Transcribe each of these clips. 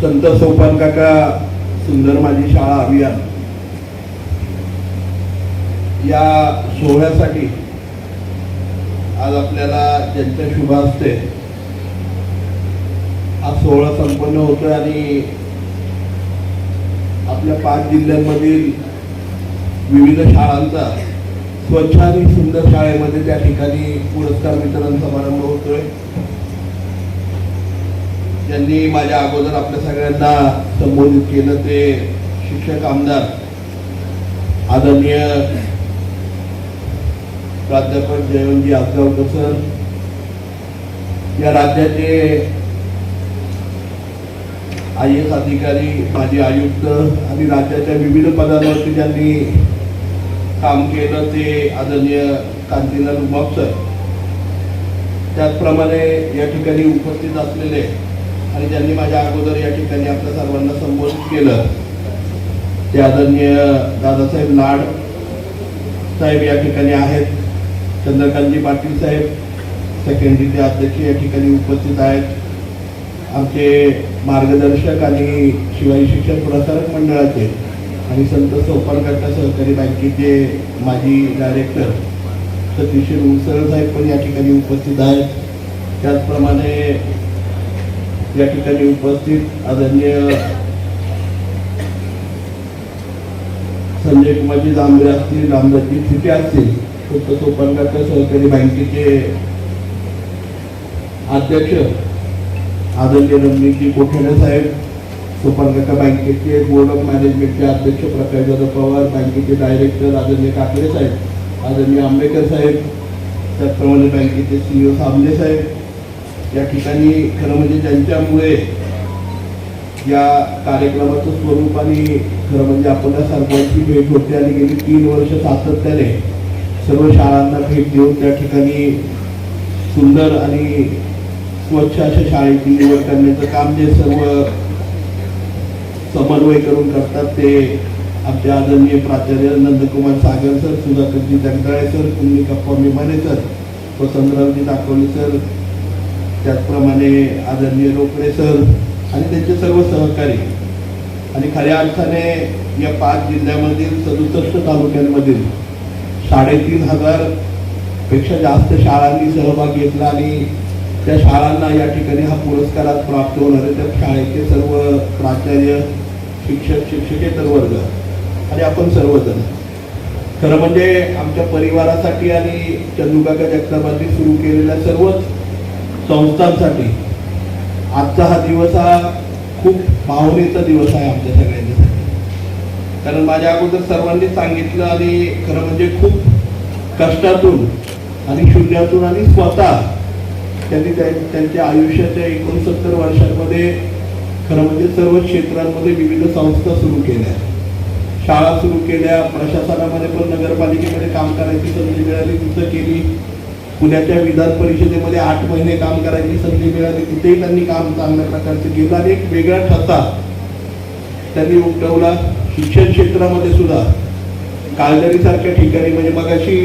संत सोपान काका सुंदर माझी शाळा अभियान. या सोहळ्यासाठी आज आपल्याला ज्यांच्या शुभ असते हा सोहळा संपन्न होतोय आणि आपल्या पाच जिल्ह्यांमधील विविध शाळांचा स्वच्छ आणि सुंदर शाळेमध्ये त्या ठिकाणी पुरस्कार वितरण समारंभ होतोय. ज्यांनी माझ्या अगोदर आपल्या सगळ्यांना संबोधित केलं ते शिक्षक आमदार आदरणीय प्राध्यापक जयवंतजी आजगावकर सर या राज्याचे आय एस अधिकारी माजी आयुक्त आणि राज्याच्या विविध पदांवरती ज्यांनी काम केलं ते आदरणीय कांतीलाल उमाप सर. त्याचप्रमाणे या ठिकाणी उपस्थित असलेले आणि ज्यांनी माझ्या अगोदर या ठिकाणी आपल्या सर्वांना संबोधित केलं. ते आदरणीय दादासाहेब लाड साहेब या ठिकाणी आहेत. चंद्रकांतजी पाटील साहेब सेकंडरीचे अध्यक्ष या ठिकाणी उपस्थित आहेत. आमचे मार्गदर्शक आणि शिवाजी शिक्षण प्रसारक मंडळाचे आणि संत सोपानकट्टा सहकारी बँकेचे माजी डायरेक्टर सतीश उलसर साहेब पण या ठिकाणी उपस्थित आहेत. त्याचप्रमाणे या ठिकाणी उपस्थित आदरणीय संजय कुमारजी जांभरे असतील रामदासजी थिटे असतील फक्त सोपानकट्टा सहकारी बँकेचे अध्यक्ष आदरणीय रमणीजी कोठेडे साहेब सोपानकाका बँकेचे बोर्ड ऑफ मॅनेजमेंटचे अध्यक्ष प्रकाश जाधव पवार बँकेचे डायरेक्टर आदरणीय काकडे साहेब आदरणीय आंबेकर साहेब त्याचप्रमाणे बँकेचे सीईओ सामने साहेब या ठिकाणी खरं म्हणजे त्यांच्यामुळे या कार्यक्रमाचं स्वरूप आणि खरं म्हणजे आपल्या सर्वांची भेट होते आणि गेली तीन वर्ष सातत्याने सर्व शाळांना भेट देऊन त्या ठिकाणी सुंदर आणि स्वच्छ अशा शाळेची निवड करण्याचं काम जे सर्व समन्वय करून करतात ते आमचे आदरणीय प्राचार्य नंदकुमार सागर सर सुधाकरजी जगदाळे सर कुंडी कप्पा मिमाने सर वसंतरावजी दाखवले सर त्याचप्रमाणे आदरणीय रोकडे सर आणि त्यांचे सर्व सहकारी. आणि खऱ्या अर्थाने या पाच जिल्ह्यामधील सदुसष्ट तालुक्यांमधील साडेतीन हजारपेक्षा जास्त शाळांनी सहभाग घेतला आणि त्या शाळांना या ठिकाणी हा पुरस्कार आज प्राप्त होणार आहे. त्या शाळेचे सर्व प्राचार्य शिक्षक शिक्षकेतर वर्ग आणि आपण सर्वजण. खरं म्हणजे आमच्या परिवारासाठी आणि चंदुकाका जगतापांनी सुरू केलेल्या सर्वच संस्थांसाठी. आजचा हा दिवस हा खूप भावनेचा दिवस आहे आमच्या सगळ्यांच्यासाठी कारण माझ्या अगोदर सर्वांनी सांगितलं आणि खरं म्हणजे खूप कष्टातून आणि शून्यातून आणि स्वतः त्यांनी त्यांच्या आयुष्याच्या एकोणसत्तर वर्षांमध्ये खरं म्हणजे सर्व क्षेत्रांमध्ये विविध संस्था सुरू केल्या. शाळा सुरू केल्या प्रशासनामध्ये पण नगरपालिकेमध्ये काम करायची संधी मिळाली तिथं केली. पुण्याच्या विधान परिषदेमध्ये आठ महिने काम करायची संधी मिळाली. तिथेही त्यांनी काम चांगल्या प्रकारचं केलं. आणि एक वेगळा ठसा त्यांनी उमटवला. शिक्षण क्षेत्रामध्ये सुद्धा. काळदरीसारख्या ठिकाणी म्हणजे मगाशी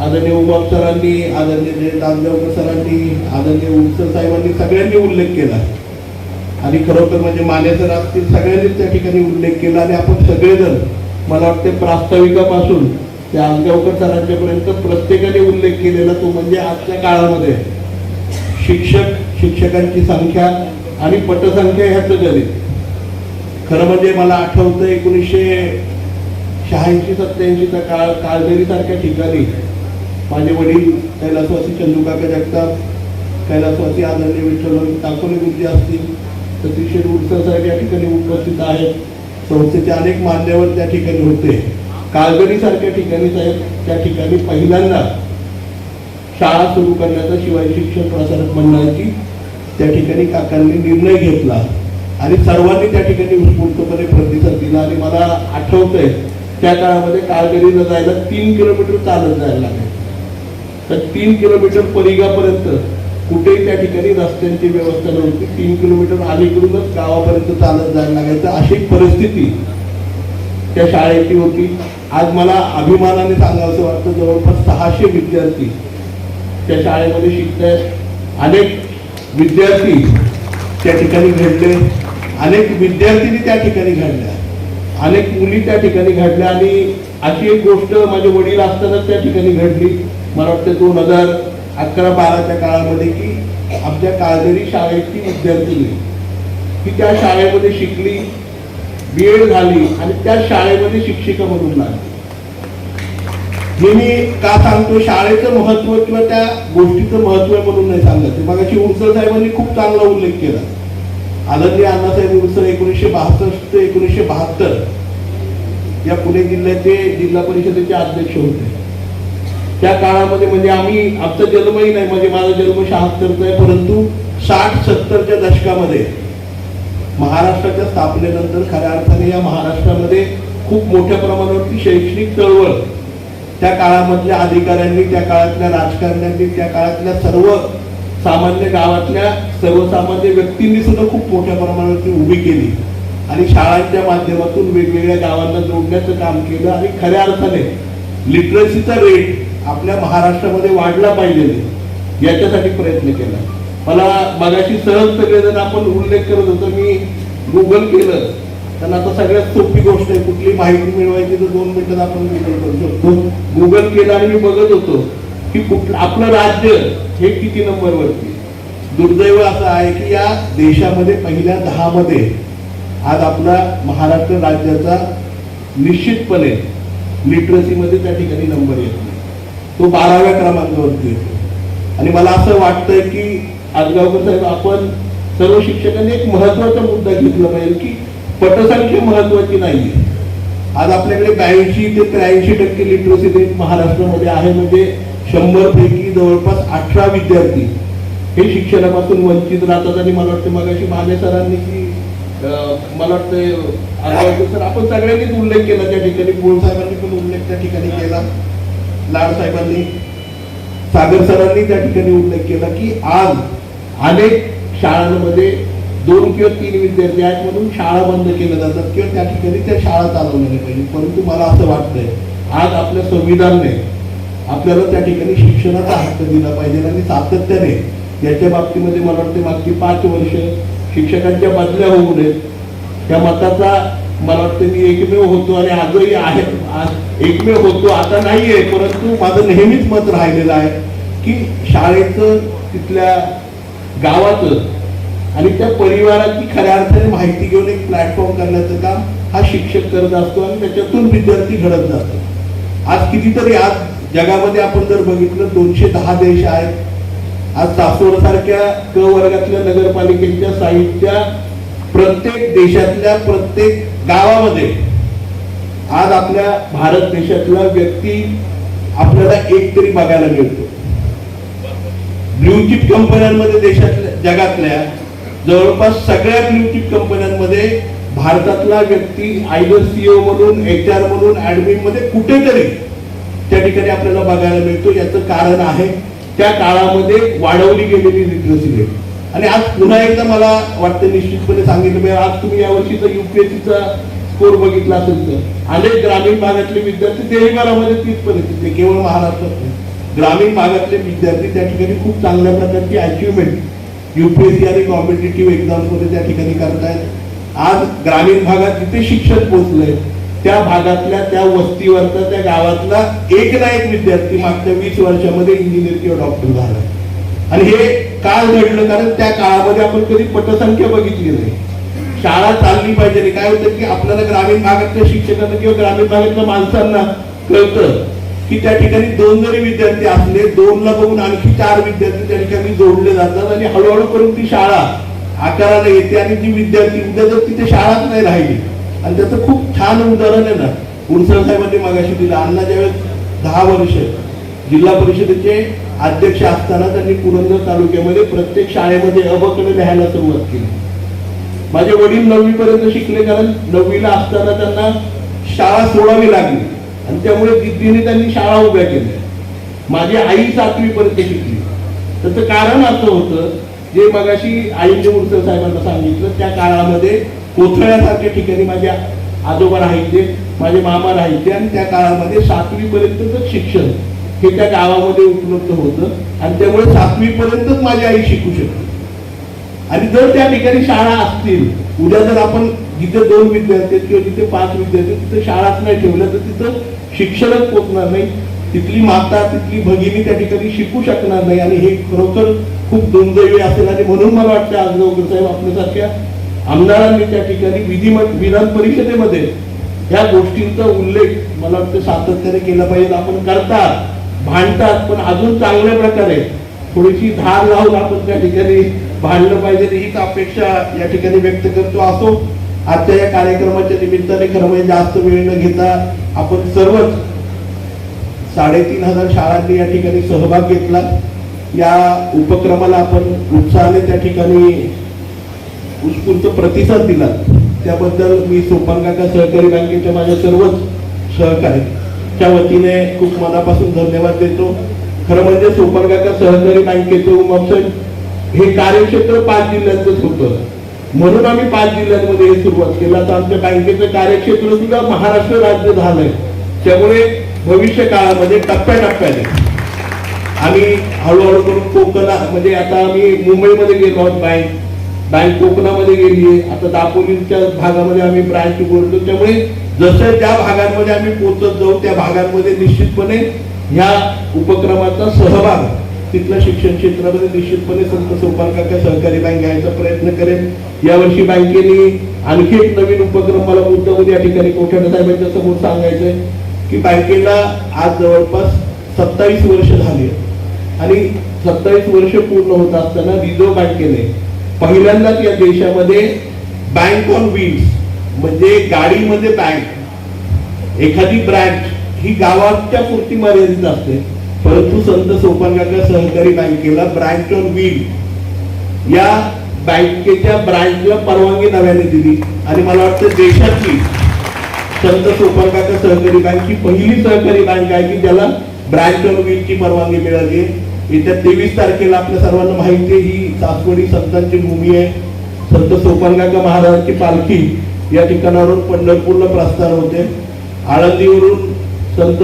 आदरणीय उबाब सरांनी आदरणीय दामदेवकर सरांनी आदरणीय उमसर साहेबांनी सगळ्यांनी उल्लेख केला. आणि खरोखर म्हणजे माने सर असतील सगळ्यांनीच त्या ठिकाणी उल्लेख केला. आणि आपण सगळेजण मला वाटते प्रास्ताविकापासून त्या आमगावकर सरांच्यापर्यंत प्रत्येकाने उल्लेख केलेला तो म्हणजे आजच्या काळामध्ये. शिक्षक शिक्षकांची संख्या आणि पटसंख्या ह्याचं गणित. खरं म्हणजे मला आठवतं एकोणीसशे शहाऐंशी सत्याऐंशीचा काळ काळबेरीसारख्या ठिकाणी माझे वडील कैलासवासी चंदुकाका जगताप कैलासवासी आदरणीय विठ्ठल टाकोले गुरुजी असतील सतीश उडसर साहेब या ठिकाणी उपस्थित आहेत. संस्थेचे अनेक मान्यवर त्या ठिकाणी होते. काळबेरीसारख्या ठिकाणी साहेब त्या ठिकाणी पहिल्यांदा शाळा सुरू करण्याचा शिवाय शिक्षण प्रसारक मंडळाची त्या ठिकाणी काकांनी निर्णय घेतला. आणि सर्वांनी त्या ठिकाणी उत्स्फूर्तपणे प्रतिसाद दिला. आणि मला आठवतंय त्या काळामध्ये काळगरीला जायला तीन किलोमीटर चालत जायला लागायचं. तर तीन किलोमीटर परिघापर्यंत कुठेही त्या ठिकाणी रस्त्यांची व्यवस्था नव्हती. तीन किलोमीटर अलीकडूनच गावापर्यंत चालत जायला लागायचं अशी परिस्थिती त्या शाळेची होती. आज मला अभिमानाने सांगावं वाटतं जवळपास सहाशे विद्यार्थी त्या शाळेमध्ये शिकत आहेत अनेक विद्यार्थी त्या ठिकाणी घडले. अनेक विद्यार्थिनी त्या ठिकाणी घडल्या. अनेक मुली त्या ठिकाणी घडल्या आणि अशी एक गोष्ट माझे वडील असताना त्या ठिकाणी घडली. मला वाटतं दोन हजार अकरा बाराच्या काळामध्ये की आमच्या काळजरी शाळेची विद्यार्थिनी की त्या शाळेमध्ये शिकली. बी एड झाली आणि त्या शाळेमध्ये शिक्षिका म्हणून लागली हे मी का सांगतो शाळेचं महत्त्व किंवा त्या गोष्टीचं महत्त्व म्हणून नाही सांगत. मगाशी उरसर साहेबांनी खूप चांगला उल्लेख केला. आदरणीय अण्णासाहेब उरसर एकोणीसशे बहासष्ट ते एकोणीसशे बहात्तर या पुणे जिल्ह्याचे जिल्हा परिषदेचे अध्यक्ष होते. त्या काळामध्ये म्हणजे आम्ही आमचा जन्मही नाही म्हणजे माझा जन्म शहात्तरचा आहे परंतु साठ सत्तरच्या दशकामध्ये महाराष्ट्राच्या स्थापनेनंतर खऱ्या अर्थाने या महाराष्ट्रामध्ये खूप मोठ्या प्रमाणावरती शैक्षणिक चळवळ. त्या काळामधल्या अधिकाऱ्यांनी त्या काळातल्या राजकारण्यांनी त्या काळातल्या सर्व सामान्य गावातल्या सर्वसामान्य व्यक्तींनी सुद्धा खूप मोठ्या प्रमाणावरती उभी केली. आणि शाळांच्या माध्यमातून वेगवेगळ्या गावांना जोडण्याचं काम केलं आणि खऱ्या अर्थाने लिटरसीचा रेट आपल्या महाराष्ट्रामध्ये वाढला पाहिजे याच्यासाठी प्रयत्न केला. मला मगाशी सहज सगळेजण आपण उल्लेख करत होतो मी गुगल केलं. कारण आता सगळ्यात सोपी गोष्ट आहे कुठली माहिती मिळवायची तर दोन मिनिटात आपण गुगल करू शकतो. गुगल केलं आणि मी बघत होतो की कुठलं आपलं राज्य हे किती नंबरवरती दुर्दैव असं आहे की या देशामध्ये पहिल्या दहामध्ये आज आपला महाराष्ट्र राज्याचा निश्चितपणे लिटरसीमध्ये त्या ठिकाणी नंबर येत नाही. तो बाराव्या क्रमांकावरती येतो. आणि मला असं वाटतंय की आजगावकर साहेब आपण सर्व शिक्षकांनी एक महत्त्वाचा मुद्दा घेतला पाहिजे की पटसंख्या महत्वाची नाहीये. आज आपल्याकडे ब्याऐंशी ते त्र्याऐंशी टक्के लिटरसी रेट महाराष्ट्रामध्ये आहे म्हणजे शंभर पैकी जवळपास अठरा विद्यार्थी हे शिक्षणापासून वंचित राहतात. आणि मला वाटतं मगाशी माने सरांनी की मला वाटतं सर आपण सगळ्यांनीच उल्लेख केला त्या ठिकाणी. गोळ साहेबांनी पण उल्लेख त्या ठिकाणी केला. लाड साहेबांनी सागर सरांनी त्या ठिकाणी उल्लेख केला की आज अनेक शाळांमध्ये दोन किंवा तीन विद्यार्थी आहेत म्हणून शाळा बंद केल्या जातात किंवा त्या ठिकाणी त्या शाळा चालवल्या पाहिजे परंतु मला असं वाटतंय आज आपल्या संविधानने आपल्याला त्या ठिकाणी शिक्षणाचा हक्क दिला पाहिजे आणि सातत्याने याच्या बाबतीमध्ये मला वाटते मागची पाच वर्ष शिक्षकांच्या बदल्या होऊ नयेत. त्या मताचा मला वाटतं मी एकमेव होतो आणि आजही आहे. आज एकमेव होतो आता नाहीये परंतु माझं नेहमीच मत राहिलेलं आहे की शाळेचं तिथल्या गावातलं. आणि त्या परिवाराची खऱ्या अर्थाने माहिती घेऊन एक प्लॅटफॉर्म करण्याचं काम हा शिक्षक करत असतो आणि त्याच्यातून विद्यार्थी घडत जातो. आज कितीतरी आज जगामध्ये आपण जर बघितलं दोनशे दहा देश आहेत. आज सासवडसारख्या क वर्गातल्या नगरपालिकेच्या साहित्या प्रत्येक देशातल्या प्रत्येक गावामध्ये आज आपल्या भारत देशातला व्यक्ती आपल्याला एक तरी बघायला मिळतो. ब्ल्यूचिप कंपन्यांमध्ये देशातल्या जगातल्या जवळपास सगळ्या ब्ल्यूचिप कंपन्यांमध्ये भारतातला व्यक्ती आयडर सीओ म्हणून एच आर म्हणून ऍडमिनमध्ये कुठेतरी त्या ठिकाणी आपल्याला बघायला मिळतो. याचं कारण आहे त्या काळामध्ये वाढवली गेलेली लिटरसी रेट आणि आज पुन्हा एकदा मला वाटतं निश्चितपणे सांगितलं पाहिजे आज तुम्ही यावर्षीचा युपीएससीचा स्कोर बघितला असेल तर अनेक ग्रामीण भागातले विद्यार्थी देशभरामध्ये तीच परिस्थिती ते केवळ महाराष्ट्रात नाही. ग्रामीण भागातले विद्यार्थी त्या ठिकाणी खूप चांगल्या प्रकारची अचिव्हमेंट युपीएससी आणि कॉम्पिटेटिव्ह एक्झाम्समध्ये त्या ठिकाणी करतायत. आज ग्रामीण भागात जिथे शिक्षण पोहोचलंय त्या भागातल्या त्या वस्तीवरचा त्या गावातला एक ना एक विद्यार्थी मागच्या वीस वर्षामध्ये इंजिनियर किंवा डॉक्टर झाला. आणि हे काय घडलं कारण त्या काळामध्ये आपण कधी पटसंख्या बघितली नाही. शाळा चालली पाहिजे काय होतं की आपल्याला ग्रामीण भागातल्या शिक्षकांना किंवा ग्रामीण भागातल्या माणसांना कळतं की त्या ठिकाणी दोन जरी विद्यार्थी असले दोनला बघून आणखी चार विद्यार्थी त्या ठिकाणी जोडले जातात आणि हळूहळू करून ती शाळा आकाराला येते आणि जी विद्यार्थी उद्या जर तिथे शाळाच नाही राहिली आणि त्याचं खूप छान उदाहरण आहे ना उडसळ साहेबांनी मागाशी दिलं. अण्णा ज्यावेळेस दहा वर्ष जिल्हा परिषदेचे अध्यक्ष असताना त्यांनी पुरंदर तालुक्यामध्ये प्रत्येक शाळेमध्ये अबकडे लिहायला सुरुवात केली. माझे वडील नववी पर्यंत शिकले कारण नववीला असताना त्यांना शाळा सोडावी लागली. आणि त्यामुळे जिद्दीने त्यांनी शाळा उभ्या केल्या. माझी आई सातवी पर्यंत शिकली. त्याचं कारण असं होतं जे मगाशी आईने उरसर साहेबांना सांगितलं त्या काळामध्ये कोथळ्यासारख्या ठिकाणी माझ्या आजोबा राहायचे माझे मामा राहायचे आणि त्या काळामध्ये सातवीपर्यंतच शिक्षण हे त्या गावामध्ये उपलब्ध होतं आणि त्यामुळे सातवीपर्यंतच माझी आई शिकू शकते. आणि जर त्या ठिकाणी शाळा असतील उद्या जर आपण जिथे दोन विद्यार्थी आहेत किंवा जिथे पाच विद्यार्थी तिथे शाळाच नाही ठेवलं तर तिथं शिक्षणच पोचणार नाही. तिथली माता तिथली भगिनी त्या ठिकाणी शिकू शकणार नाही आणि हे खरोखर खूप दुर्दैवी असेल आणि म्हणून मला वाटतं आजगावकर साहेब आपल्यासारख्या आमदारांनी त्या ठिकाणी विधी विधान परिषदेमध्ये या गोष्टींचा उल्लेख मला वाटतं सातत्याने केला पाहिजे. आपण करतात भांडतात पण अजून चांगल्या प्रकारे थोडीशी धार लावून आपण त्या ठिकाणी भांडलं पाहिजे हीच अपेक्षा या ठिकाणी व्यक्त करतो. असो आजच्या या कार्यक्रमाच्या निमित्ताने खरं म्हणजे जास्त वेळ न घेता आपण सर्वच साडेतीन हजार शाळांनी या ठिकाणी सहभाग घेतला. या उपक्रमाला आपण उत्साहाने त्या ठिकाणी उत्स्फूर्त प्रतिसाद दिला. त्याबद्दल मी सोपानकाका सहकारी बँकेच्या माझ्या सर्वच सहकार्याच्या वतीने खूप मनापासून धन्यवाद देतो. खरं म्हणजे सोपानकाका सहकारी बँकेचं उमापसाहेब हे कार्यक्षेत्र पाच जिल्ह्यांचंच होतं. म्हणून आम्ही पाच जिल्ह्यांमध्ये हे सुरुवात केलं. आता आमच्या बँकेचं कार्यक्षेत्र सुद्धा महाराष्ट्र राज्य झालंय. त्यामुळे भविष्य काळामध्ये टप्प्याटप्प्याने. आम्ही हळूहळू करून कोकणा म्हणजे आता आम्ही मुंबईमध्ये गेलो आहोत बँक बँक कोकणामध्ये गेली आहे आता दापोलीच्या भागामध्ये आम्ही ब्रांच उघडतो. त्यामुळे जसं ज्या भागांमध्ये आम्ही पोचत जाऊ त्या भागांमध्ये निश्चितपणे ह्या उपक्रमाचा सहभाग तिथल्या शिक्षण क्षेत्रामध्ये निश्चितपणे संत सोपानकाका सहकारी बँक घ्यायचा प्रयत्न करेन यावर्षी बँकेने आणखी एक नवीन उपक्रम मला मुद्दामध्ये या ठिकाणी कोठ्याने साहेबांच्या समोर सांगायचंय की बँकेला आज जवळपास सत्तावीस वर्ष झाली आणि सत्तावीस वर्ष पूर्ण होत असताना रिझर्व्ह बँकेने पहिल्यांदाच या देशामध्ये बँक ऑन व्हील्स म्हणजे गाडीमध्ये बँक एखादी ब्रँच ही गावाच्या पुरती मर्यादित असते. परंतु संत सोपानकाका सहकारी बँकेला ब्रँच ऑन व्हील या बँकेच्या ब्रँचला परवानगी नव्याने दिली. आणि मला वाटतं देशातली संत सोपानकाका सहकारी बँक ही पहिली सहकारी बँक आहे की ज्याला ब्रँच ऑन व्हीलची परवानगी मिळाली येत्या तेवीस तारखेला आपल्या सर्वांना माहिती आहे ही सासवडी संतांची भूमी आहे. संत सोपानकाका महाराजांची पालखी या ठिकाणावरून पंढरपूरला प्रस्थान होते. आळंदीवरून संत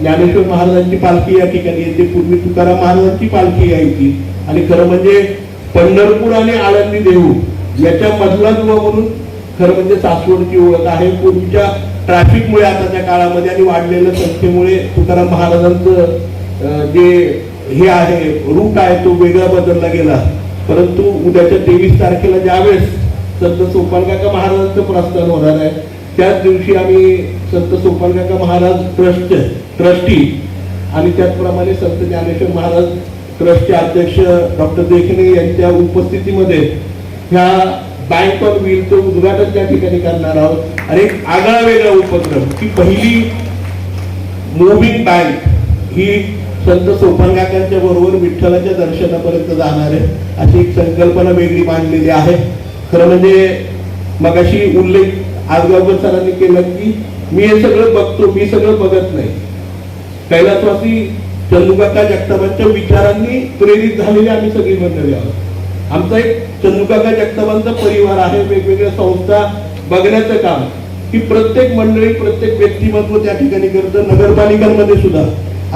ज्ञानेश्वर महाराजांची पालखी या ठिकाणी येते. पूर्वी तुकाराम महाराजांची पालखी यायची आणि खरं म्हणजे पंढरपूर आणि आळंदी देऊ याच्या मधला दुवा म्हणून खरं म्हणजे सासवडची ओळख आहे. पूर्वीच्या ट्रॅफिकमुळे आताच्या काळामध्ये आणि वाढलेल्या संख्येमुळे तुकाराम महाराजांचं जे हे आहे रूट आहे तो वेगळा बदलला गेला. परंतु उद्याच्या तेवीस तारखेला ज्यावेळेस संत सोपानकाका महाराजांचं प्रस्थान होणार आहे त्याच दिवशी आम्ही संत सोपानकाका महाराज ट्रस्ट ट्रस्टी आणि त्याचप्रमाणे संत ज्ञानेश्वर महाराज ट्रस्टचे अध्यक्ष डॉक्टर देखणे यांच्या उपस्थितीमध्ये ह्या बँक ऑन व्हीलचं उद्घाटन त्या ठिकाणी करणार आहोत. आणि एक आगळा वेगळा उपक्रम. की पहिली मुव्हिंग बँक ही संत सोपानकाकांच्या बरोबर विठ्ठलाच्या दर्शनापर्यंत जाणार आहे. अशी एक संकल्पना वेगळी मांडलेली आहे. खरं म्हणजे मगाशी उल्लेख आजगावकर सरांनी केलं की मी हे सगळं बघतो मी सगळं बघत नाही. कैलासवासी चंदुकाका जगतापांच्या विचारांनी प्रेरित झालेली आम्ही सगळी मंडळी आहोत. आमचा एक चंदुकाका जगतापांचा परिवार आहे वेगवेगळ्या संस्था बघण्याचं काम. की प्रत्येक मंडळी प्रत्येक व्यक्तिमत्व त्या ठिकाणी करतं. नगरपालिकांमध्ये सुद्धा.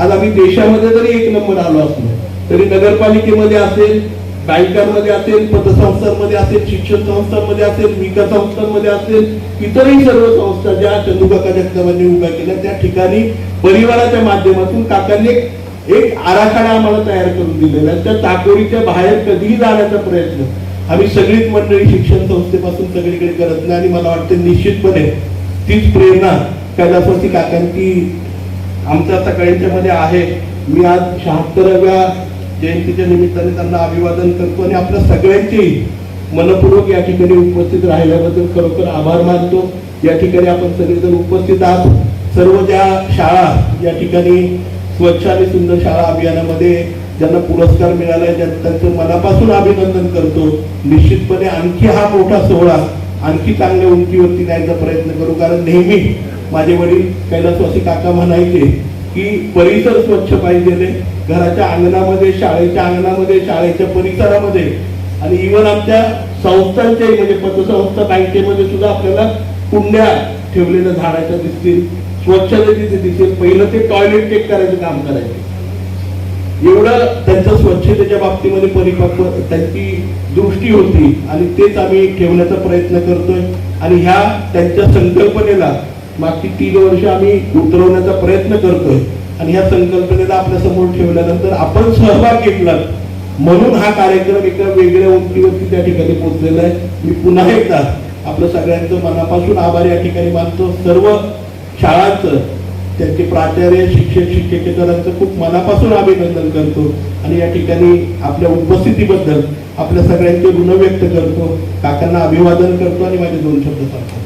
आज आम्ही देशामध्ये जरी एक नंबर आलो असलो तरी नगरपालिकेमध्ये असेल बँकांमध्ये असेल पतसंस्थांमध्ये असेल शिक्षण संस्थांमध्ये असेल विकास संस्थांमध्ये असेल इतरही सर्व संस्था ज्या चंदुकाका जगतापांनी उभ्या केल्या त्या ठिकाणी परिवाराच्या माध्यमातून काकांनी एक आराखडा आम्हाला तयार करून दिलेला त्या टाकोरीच्या बाहेर कधीही जाण्याचा प्रयत्न. आम्ही सगळीच मंडळी शिक्षण संस्थेपासून सगळीकडे करत नाही आणि मला वाटतं निश्चितपणे तीच प्रेरणा कैलासवासी काकांची आमच्या सगळ्यांच्या मध्ये आहे. मी आज शहात्तराव्या जयंतीच्या निमित्ताने त्यांना अभिवादन करतो आणि आपल्या सगळ्यांची मनपूर्वक या ठिकाणी उपस्थित राहिल्याबद्दल खरोखर आभार मानतो. या ठिकाणी आपण सगळेजण उपस्थित आहात. सर्व ज्या शाळा या ठिकाणी स्वच्छ आणि सुंदर शाळा अभियानामध्ये ज्यांना पुरस्कार मिळाला आहे त्यांचं मनापासून अभिनंदन करतो. निश्चितपणे आणखी हा मोठा सोहळा आणखी चांगल्या उंचीवरती न्यायचा प्रयत्न करू. कारण नेहमी माझे वडील कैलासवासी काका म्हणायचे की परिसर स्वच्छ पाहिजे घराच्या अंगणामध्ये शाळेच्या अंगणामध्ये शाळेच्या परिसरामध्ये. आणि इव्हन आमच्या संस्थांच्या म्हणजे पतसंस्था बँकेमध्ये सुद्धा आपल्याला कुंड्या ठेवलेल्या झाडाच्या दिसतील. स्वच्छता तिथे दिसेल पहिलं ते टॉयलेट चेक करायचं काम करायचे. एवढं त्यांचं स्वच्छतेच्या बाबतीमध्ये परिपक्व त्यांची दृष्टी होती. आणि तेच आम्ही ठेवण्याचा प्रयत्न करतोय. आणि ह्या त्यांच्या संकल्पनेला मागची तीन वर्ष आम्ही उतरवण्याचा प्रयत्न करतोय. आणि ह्या संकल्पनेला आपल्यासमोर ठेवल्यानंतर आपण सहभाग घेतला म्हणून हा कार्यक्रम एका वेगळ्या उंचीवरती त्या ठिकाणी पोहोचलेला आहे. मी पुन्हा एकदा आपलं सगळ्यांचं मनापासून आभार या ठिकाणी मानतो. सर्व शाळांचं त्यांचे प्राचार्य शिक्षक शिक्षकेतरांचं खूप मनापासून अभिनंदन करतो. आणि या ठिकाणी आपल्या उपस्थितीबद्दल आपल्या सगळ्यांचे ऋण व्यक्त करतो. काकांना अभिवादन करतो आणि माझे दोन शब्द सांगतो.